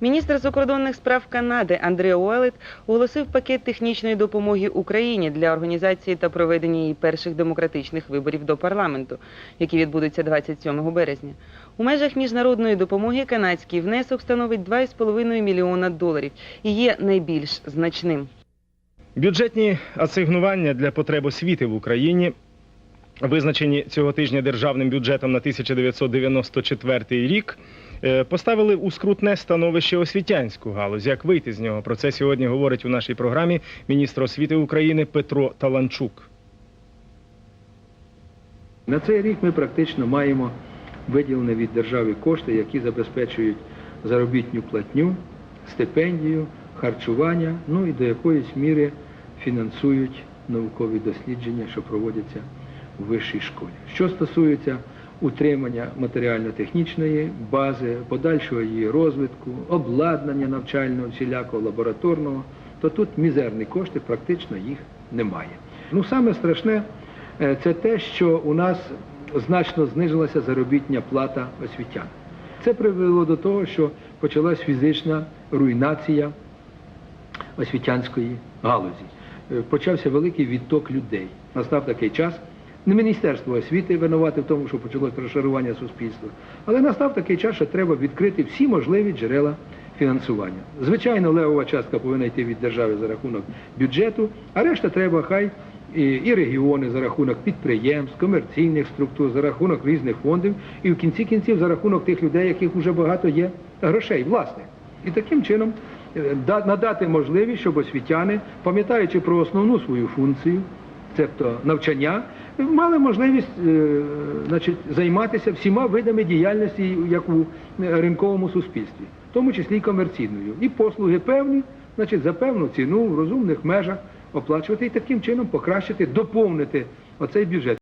Міністр закордонних справ Канади Андрей Уелет оголосив пакет технічної допомоги Україні для організації та проведення її перших демократичних виборів до парламенту, які відбудуться 27 березня. У межах міжнародної допомоги канадський внесок становить 2,5 мільйона доларів і є найбільш значним. Бюджетні асигнування для потреб освіти в Україні, визначені цього тижня державним бюджетом на 1994 рік, поставили у скрутне становище освітянську галузь. Як вийти з нього? Про це сьогодні говорить у нашій програмі міністр освіти України Петро Таланчук. На цей рік ми практично маємо виділені від держави кошти, які забезпечують заробітню платню, стипендію, харчування, ну і до якоїсь міри фінансують наукові дослідження, що проводяться у вищій школі. Що стосується утримання матеріально-технічної бази, подальшого її розвитку, обладнання навчального, всілякого лабораторного, то тут мізерні кошти, практично їх немає. Ну, саме страшне е, це те, що у нас значно знизилася заробітня плата освітян. Це привело до того, що почалась фізична руйнація освітянської галузі. Е, Почався великий відток людей. Настав такий час. Не Міністерство освіти винувати в тому, що почалось розшарування суспільства, але настав такий час, що треба відкрити всі можливі джерела фінансування. Звичайно, левова частка повинна йти від держави за рахунок бюджету, а решта треба хай і, і регіони за рахунок підприємств, комерційних структур, за рахунок різних фондів, і в кінці кінців за рахунок тих людей, яких вже багато є грошей, власних. І таким чином е, надати можливість, щоб освітяни, пам'ятаючи про основну свою функцію, тобто навчання, мали можливість е, значить, займатися всіма видами діяльності, як у е, ринковому суспільстві, в тому числі і комерційною. І послуги певні, значить, за певну ціну в розумних межах оплачувати і таким чином покращити, доповнити оцей бюджет.